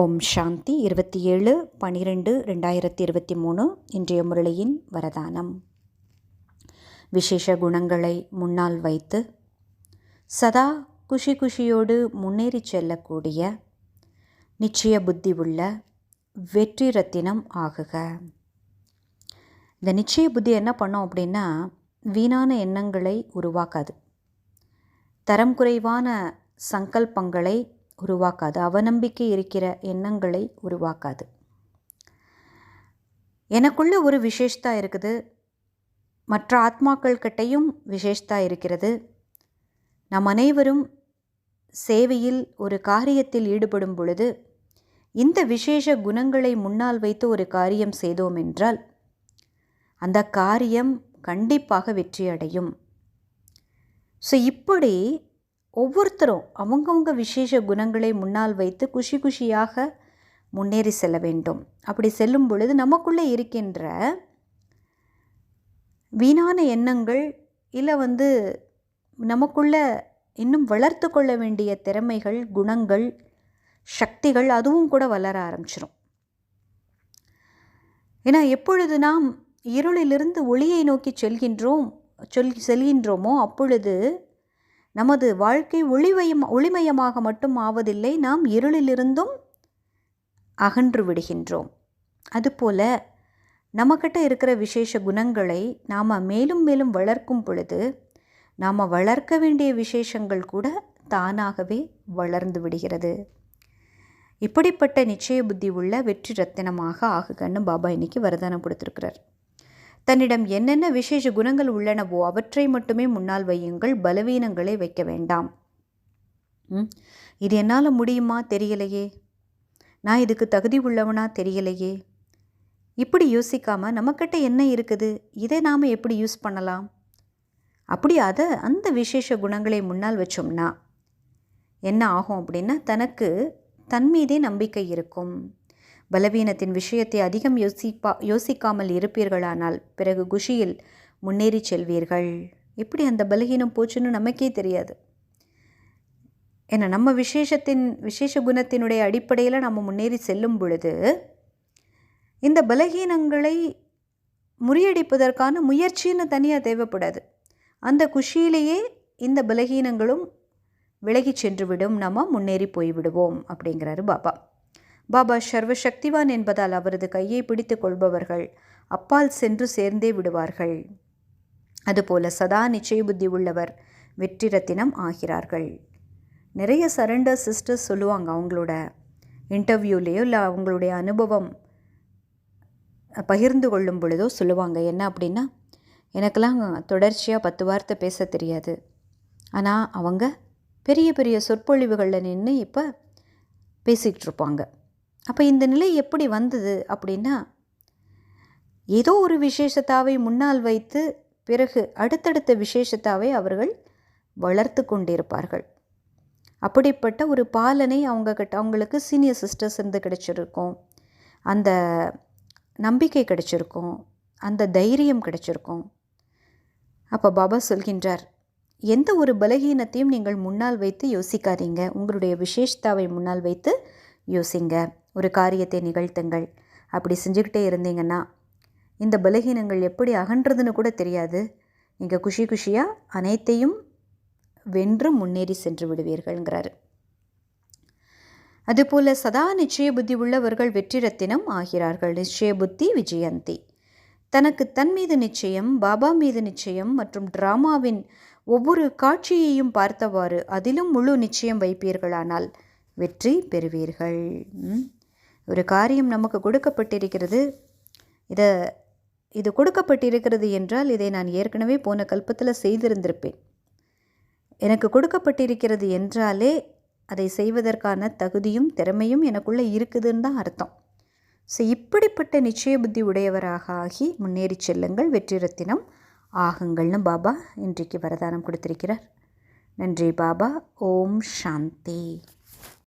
ஓம் சாந்தி. இருபத்தி ஏழு பனிரெண்டு ரெண்டாயிரத்தி இருபத்தி மூணு இன்றைய முரளியின் வரதானம். விசேஷ குணங்களை முன்னால் வைத்து சதா குஷி குஷியோடு முன்னேறி செல்லக்கூடிய நிச்சய புத்தி உள்ள வெற்றி ரத்தினம் ஆகுக. இந்த நிச்சய புத்தி என்ன பண்ணோம் அப்படின்னா வீணான எண்ணங்களை உருவாக்காது. தரம் குறைவான சங்கல்பங்களை உருவாக்காது. அவநம்பிக்கை இருக்கிற எண்ணங்களை உருவாக்காது. எனக்குள்ள ஒரு விசேஷ்தா இருக்குது. மற்ற ஆத்மாக்கள் கிட்டையும் விசேஷ்தா இருக்கிறது. நம் அனைவரும் சேவையில் ஒரு காரியத்தில் ஈடுபடும் பொழுது இந்த விசேஷ குணங்களை முன்னால் வைத்து ஒரு காரியம் செய்தோம் என்றால் அந்த காரியம் கண்டிப்பாக வெற்றியடையும். ஸோ இப்படி ஒவ்வொருத்தரும் அவங்கவுங்க விசேஷ குணங்களை முன்னால் வைத்து குஷி குஷியாக முன்னேறி செல்ல வேண்டும். அப்படி செல்லும் பொழுது நமக்குள்ளே இருக்கின்ற வீணான எண்ணங்கள் இல்லை வந்து நமக்குள்ளே இன்னும் வளர்த்து கொள்ள வேண்டிய திறமைகள் குணங்கள் சக்திகள் அதுவும் கூட வளர ஆரம்பிச்சிடும் ஏன்னா எப்பொழுது நாம் இருளிலிருந்து ஒளியை நோக்கி செல்கின்றோம் சொல் செல்கின்றோமோ அப்பொழுது நமது வாழ்க்கை ஒளிமயம் ஒளிமயமாக மட்டும் ஆவதில்லை நாம் இருளிலிருந்தும் அகன்று விடுகின்றோம். அதுபோல நம்மக்கிட்ட இருக்கிற விசேஷ குணங்களை நாம் மேலும் மேலும் வளர்க்கும் பொழுது நாம் வளர்க்க வேண்டிய விசேஷங்கள் கூட தானாகவே வளர்ந்து விடுகிறது. இப்படிப்பட்ட நிச்சய புத்தி உள்ள வெற்றி ரத்தினமாக ஆகுகன்னு பாபா இன்னைக்கு வரதானம் கொடுத்துருக்கிறார். தன்னிடம் என்னென்ன விசேஷ குணங்கள் உள்ளனவோ அவற்றை மட்டுமே முன்னால் வையுங்கள் பலவீனங்களை வைக்க வேண்டாம். இது என்னால் முடியுமா? தெரியலையே. நான் இதுக்கு தகுதி உள்ளவனா? தெரியலையே. இப்படி யோசிக்காமல் நம்மக்கிட்ட என்ன இருக்குது? இதை நாம் எப்படி யூஸ் பண்ணலாம்? அப்படி அதை அந்த விசேஷ குணங்களை முன்னால் வச்சோம்னா என்ன ஆகும் அப்படின்னா தனக்கு தன் மீதே நம்பிக்கை இருக்கும். பலவீனத்தின் விஷயத்தை அதிகம் யோசிப்பா யோசிக்காமல் இருப்பீர்களானால் பிறகு குஷியில் முன்னேறி செல்வீர்கள். எப்படி அந்த பலகீனம் போச்சுன்னு நமக்கே தெரியாது. ஏன்னா நம்ம விசேஷத்தின் விசேஷ குணத்தினுடைய அடிப்படையில் நம்ம முன்னேறி செல்லும் பொழுது இந்த பலகீனங்களை முறியடிப்பதற்கான முயற்சின்னு தனியாக தேவைப்படாது. அந்த குஷியிலேயே இந்த பலகீனங்களும் விலகி சென்றுவிடும் நம்ம முன்னேறி போய்விடுவோம் அப்படிங்கிறாரு பாபா பாபா சர்வசக்திவான் என்பதால் அவரது கையை பிடித்து கொள்பவர்கள் அப்பால் சென்று சேர்ந்தே விடுவார்கள். அதுபோல சதா நிச்சய புத்தி உள்ளவர் வெற்றி ரத்தினம் ஆகிறார்கள். நிறைய சரண்டர் சிஸ்டர்ஸ் சொல்லுவாங்க அவங்களோட இன்டர்வியூலேயோ இல்லை அவங்களுடைய அனுபவம் பகிர்ந்து கொள்ளும் பொழுதோ சொல்லுவாங்க. என்ன அப்படின்னா எனக்கெல்லாம் தொடர்ச்சியாக பத்து வார்த்தை பேச தெரியாது. ஆனால் அவங்க பெரிய பெரிய சொற்பொழிவுகளில் நின்று இப்போ பேசிக்கிட்டு இருப்பாங்க. அப்போ இந்த நிலை எப்படி வந்தது அப்படின்னா ஏதோ ஒரு விசேஷத்தாவை முன்னால் வைத்து பிறகு அடுத்தடுத்த விசேஷத்தாவை அவர்கள் வளர்த்து கொண்டிருப்பார்கள். அப்படிப்பட்ட ஒரு பாலனை அவங்க கிட்ட அவங்களுக்கு சீனியர் சிஸ்டர்ஸ் இருந்து கிடச்சிருக்கும். அந்த நம்பிக்கை கிடைச்சிருக்கும். அந்த தைரியம் கிடைச்சிருக்கும். அப்போ பாபா சொல்கின்றார் எந்த ஒரு பலகீனத்தையும் நீங்கள் முன்னால் வைத்து யோசிக்காதீங்க. உங்களுடைய விசேஷத்தாவை முன்னால் வைத்து யோசிங்க. ஒரு காரியத்தை நிகழ்த்துங்கள். அப்படி செஞ்சுக்கிட்டே இருந்தீங்கன்னா இந்த பலகீனங்கள் எப்படி அகன்றதுன்னு கூட தெரியாது. நீங்கள் குஷி குஷியாக அனைத்தையும் வென்று முன்னேறி சென்று விடுவீர்கள்ங்கிறாரு. அதுபோல சதா நிச்சய புத்தி உள்ளவர்கள் வெற்றிரத்தினம் ஆகிறார்கள். நிச்சய புத்தி விஜயந்தி. தனக்கு தன் மீது நிச்சயம் பாபா மீது நிச்சயம் மற்றும் டிராமாவின் ஒவ்வொரு காட்சியையும் பார்த்தவாறு அதிலும் முழு நிச்சயம் வைப்பீர்களானால் வெற்றி பெறுவீர்கள். ஒரு காரியம் நமக்கு கொடுக்கப்பட்டிருக்கிறது. இதை இது கொடுக்கப்பட்டிருக்கிறது என்றால் இதை நான் ஏற்கனவே போன கல்பத்தில் செய்திருந்திருப்பேன். எனக்கு கொடுக்கப்பட்டிருக்கிறது என்றாலே அதை செய்வதற்கான தகுதியும் திறமையும் எனக்குள்ளே இருக்குதுன்னு தான் அர்த்தம். ஸோ இப்படிப்பட்ட நிச்சய புத்தி உடையவராக ஆகி முன்னேறி செல்லுங்கள். வெற்றி ரத்தினம் ஆகுங்கள்னு பாபா இன்றைக்கு வரதானம் கொடுத்திருக்கிறார். நன்றி பாபா. ஓம் சாந்தி.